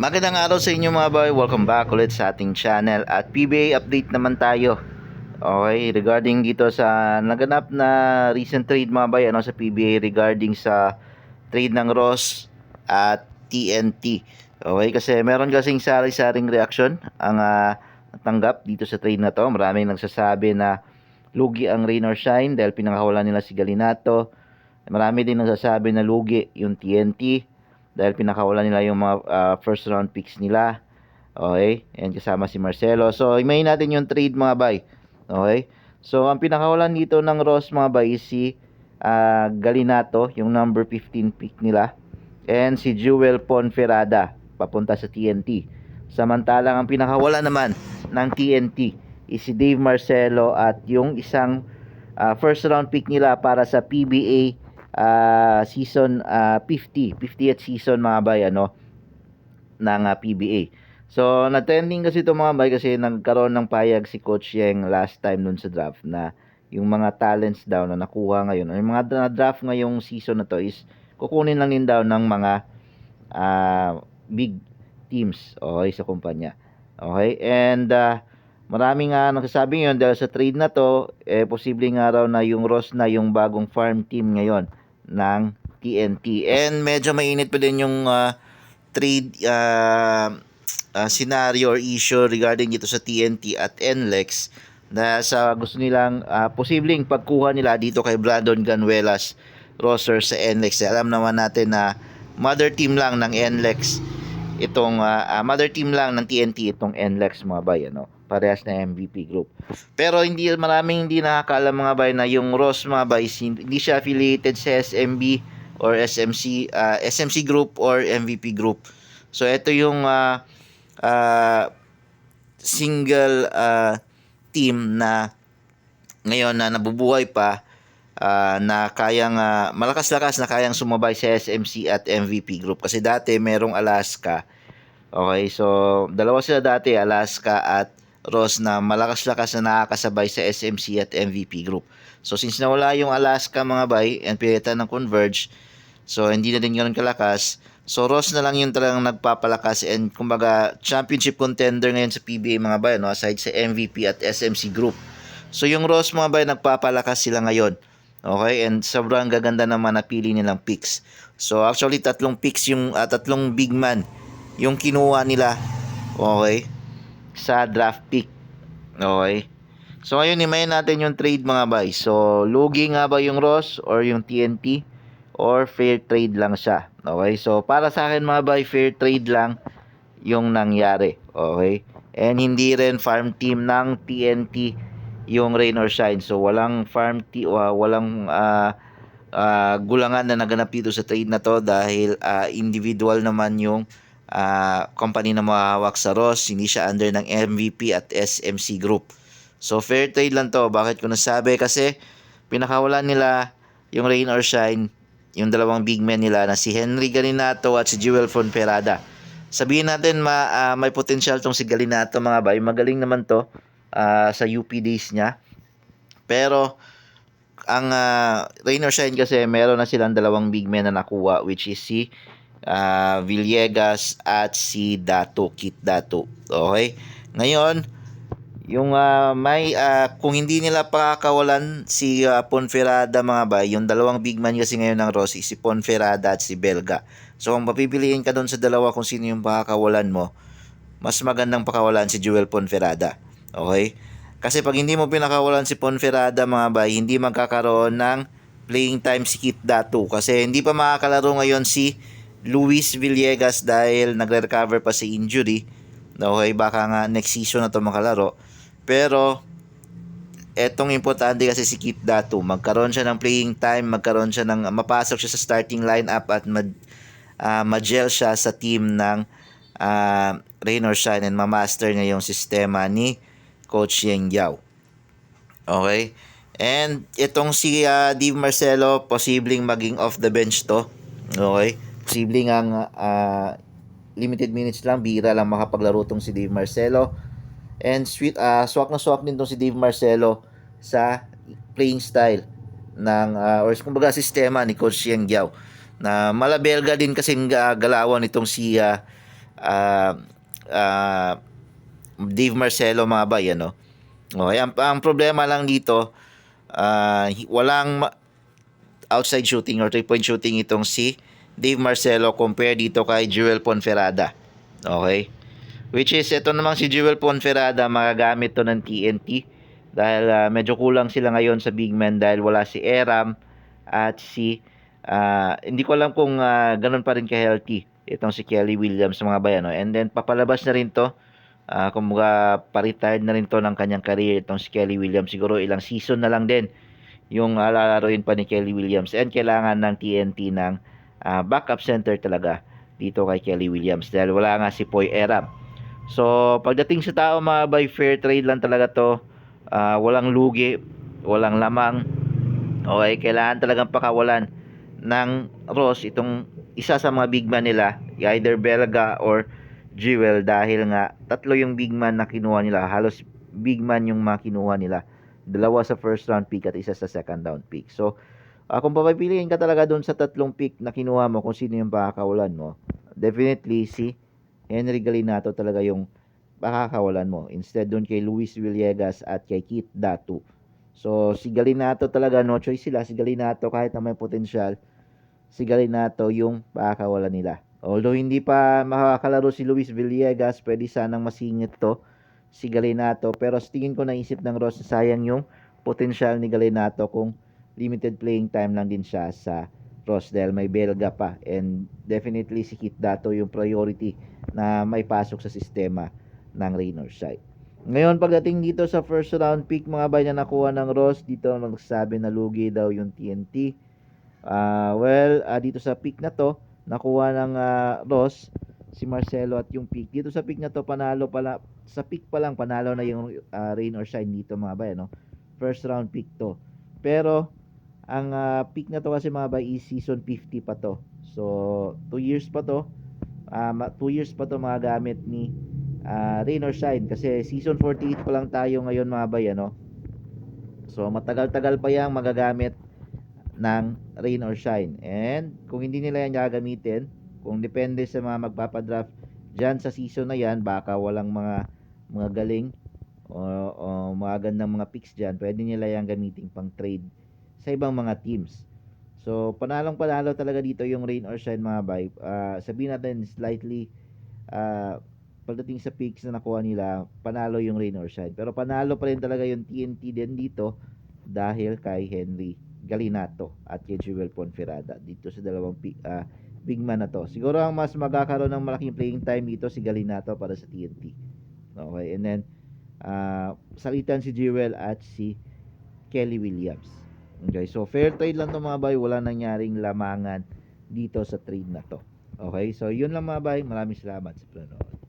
Magandang araw sa inyo mga boy. Welcome back ulit sa ating channel at PBA update naman tayo. Okay, regarding dito sa naganap na recent trade mga boy ano sa PBA regarding sa trade ng Ross at TNT. Okay, kasi meron kasing sari-saring reaction ang ah, natanggap dito sa trade na to. Maraming nagsasabi na lugi ang rain or shine dahil pinakawalan nila si Galinato. Marami din nagsasabi na lugi yung TNT dahil pinakawalan nila yung mga ah, first round picks nila. Okay? And kasama si Marcelo. So, imayin natin yung trade mga bay. Okay? So, ang pinakawalan dito ng Ross mga bay is si ah, Galinato, yung number 15 pick nila. And si Jewel Ponferrada, papunta sa TNT. Samantalang ang pinakawala naman ng TNT is si Dave Marcelo at yung isang ah, first round pick nila para sa PBA ah, season ah, 50, 50th season mga bay ano ng ah, PBA. So, na-trending kasi ito mga bay kasi nagkaroon ng payag si Coach Yeng last time nun sa draft na yung mga talents daw na nakuha ngayon, yung mga na draft ngayong season na to is kukunin lang din daw ng mga ah, big teams okay sa kumpanya. Okay? And ah, marami nga nagsasabi ngayon dahil sa trade na to, eh posible nga raw na yung Ross na yung bagong farm team ngayon ng TNT. And medyo mainit pa din yung ah, trade ah, ah, scenario or issue regarding dito sa TNT at NLEX na sa gusto nilang ah, posibleng pagkuha nila dito kay Brandon Ganuelas roster sa NLEX. Alam naman natin na mother team lang ng NLEX itong ah, ah, mother team lang ng TNT itong NLEX mga bay ano parehas na MVP group. Pero hindi maraming hindi nakakaalam mga bay na yung Ross mga bay hindi siya affiliated sa SMB or SMC ah, SMC group or MVP group. So ito yung ah, ah, single ah, team na ngayon na nabubuhay pa ah, na kayang ah, malakas-lakas na kayang sumabay sa SMC at MVP group. Kasi dati merong Alaska. Okay so dalawa sila dati Alaska at Ross na malakas-lakas na nakakasabay sa SMC at MVP group. So since nawala yung Alaska mga bay and pinilitan ng Converge so hindi na din ganun kalakas. So Ross na lang yung talagang nagpapalakas and kumbaga championship contender ngayon sa PBA mga bay no? Aside sa MVP at SMC group. So yung Ross mga bay nagpapalakas sila ngayon Okay, and sobrang gaganda naman napili nilang picks. So actually tatlong picks yung ah, tatlong big man yung kinuha nila. Okay? Sa draft pick. Okay? So ngayon imayin natin yung trade mga bay. So lugi nga ba yung Ross or yung TNT or fair trade lang siya. Okay? So para sa akin mga bay fair trade lang yung nangyari. Okay? And hindi rin farm team ng TNT yung rain or shine. So walang farm t uh, walang ah, ah, gulangan na naganap dito sa trade na to dahil ah, individual naman yung ah, company na mahawak sa Ross, hindi siya under ng MVP at SMC Group. So fair trade lang to. Bakit ko nasabi? Kasi pinakawalan nila yung rain or shine yung dalawang big men nila na si Henry Galinato at si Jewel Fonferrada. Sabihin natin ma, ah, may potential tong si Galinato mga bay. Magaling naman to ah, sa UP days niya. Pero ang uh, rain or shine kasi meron na silang dalawang big men na nakuha which is si ah, Villegas at si Dato, Kit Dato. Okay? Ngayon, yung ah, may ah, kung hindi nila pakakawalan si ah, Ponferrada mga bay, yung dalawang big man kasi ngayon ng Rossi, si Ponferrada at si Belga. So kung papipiliin ka doon sa dalawa kung sino yung pakakawalan mo, mas magandang pakawalan si Joel Ponferrada. Okay? Kasi pag hindi mo pinakawalan si Ponferrada mga bay, hindi magkakaroon ng playing time si Kit Datu. Kasi hindi pa makakalaro ngayon si Luis Villegas dahil nagre-recover pa sa injury. Okay, baka nga next season na to makalaro. Pero etong importante kasi si Kit Datu, magkaroon siya ng playing time, magkaroon siya ng mapasok siya sa starting lineup at mag uh, magel siya sa team ng uh, Rain or Shine and mamaster niya yung sistema ni Coach Yeng Yao. Okay? And itong si uh, Dave Marcelo, posibleng maging off the bench to. Okay? Posibleng ang uh, limited minutes lang, bira lang makapaglaro tong si Dave Marcelo. And sweet, uh, swak na swak din tong si Dave Marcelo sa playing style ng uh, or kumbaga sistema ni Coach Yeng Yao na malabelga din kasing uh, galawan itong si uh, ah, ah, Dave Marcelo mga bay, ano? Okay, ang, ang problema lang dito, hi- walang outside shooting or three-point shooting itong si Dave Marcelo compare dito kay Jewel Ponferrada. Okay? Which is, ito namang si Jewel Ponferrada, magagamit to ng TNT dahil ah, medyo kulang sila ngayon sa big man dahil wala si Eram at si ah, hindi ko alam kung ah, ganun pa rin ka-healthy itong si Kelly Williams mga bayan. No? And then papalabas na rin to Ah, kumbaga pa-retired na rin to ng kanyang career itong si Kelly Williams. Siguro ilang season na lang din yung uh, lalaroin pa ni Kelly Williams. And kailangan ng TNT ng ah, backup center talaga dito kay Kelly Williams dahil wala nga si Poy Eram. So, pagdating sa tao mga by fair trade lang talaga to. Ah, walang lugi, walang lamang. Okay, kailangan talagang pakawalan ng Ross itong isa sa mga big man nila, either Belga or Jewel dahil nga tatlo yung big man na kinuha nila. Halos big man yung mga kinuha nila. Dalawa sa first round pick at isa sa second round pick. So, ah, kung papapiliin ka talaga doon sa tatlong pick na kinuha mo kung sino yung pakakawalan mo, definitely si Henry Galinato talaga yung pakakawalan mo. Instead doon kay Luis Villegas at kay Kit Datu. So, si Galinato talaga, no choice sila. Si Galinato kahit na may potensyal, si Galinato yung pakakawalan nila. Although hindi pa makakalaro si Luis Villegas, pwede sanang masingit to si Galinato. Pero sa tingin ko naisip ng Ross, sayang yung potensyal ni Galinato kung limited playing time lang din siya sa Ross dahil may Belga pa. And definitely si Kit Dato yung priority na may pasok sa sistema ng Raynor side. Ngayon pagdating dito sa first round pick mga bay na nakuha ng Ross, dito nagsabi na lugi daw yung TNT. Ah, well, ah, dito sa pick na to, nakuha ng ah, Ross si Marcelo at yung pick. Dito sa pick na to panalo pala sa pick pa lang panalo na yung ah, rain or shine dito mga bay no. First round pick to. Pero ang ah, pick na to kasi mga bay is season 50 pa to. So 2 years pa to. 2 years pa to magagamit ni ah, rain or shine kasi season 48 pa lang tayo ngayon mga bay ano. So matagal-tagal pa yang magagamit ng rain or shine. And kung hindi nila yan gagamitin, kung depende sa mga magpapadraft dyan sa season na yan, baka walang mga mga galing o, o mga gandang mga picks dyan, pwede nila yan gamitin pang trade sa ibang mga teams. So, panalong panalo talaga dito yung rain or shine mga bay. Ah, sabihin natin slightly ah, pagdating sa picks na nakuha nila, panalo yung rain or shine. Pero panalo pa rin talaga yung TNT din dito dahil kay Henry Galinato at kay Jewel Ponferrada dito sa dalawang pi- ah, big man na to. Siguro ang mas magkakaroon ng malaking playing time dito si Galinato para sa TNT. Okay, and then ah, salitan si Jewel at si Kelly Williams. Okay, so fair trade lang to mga bay, wala nangyaring lamangan dito sa trade na to. Okay, so yun lang mga bay, maraming salamat sa panonood.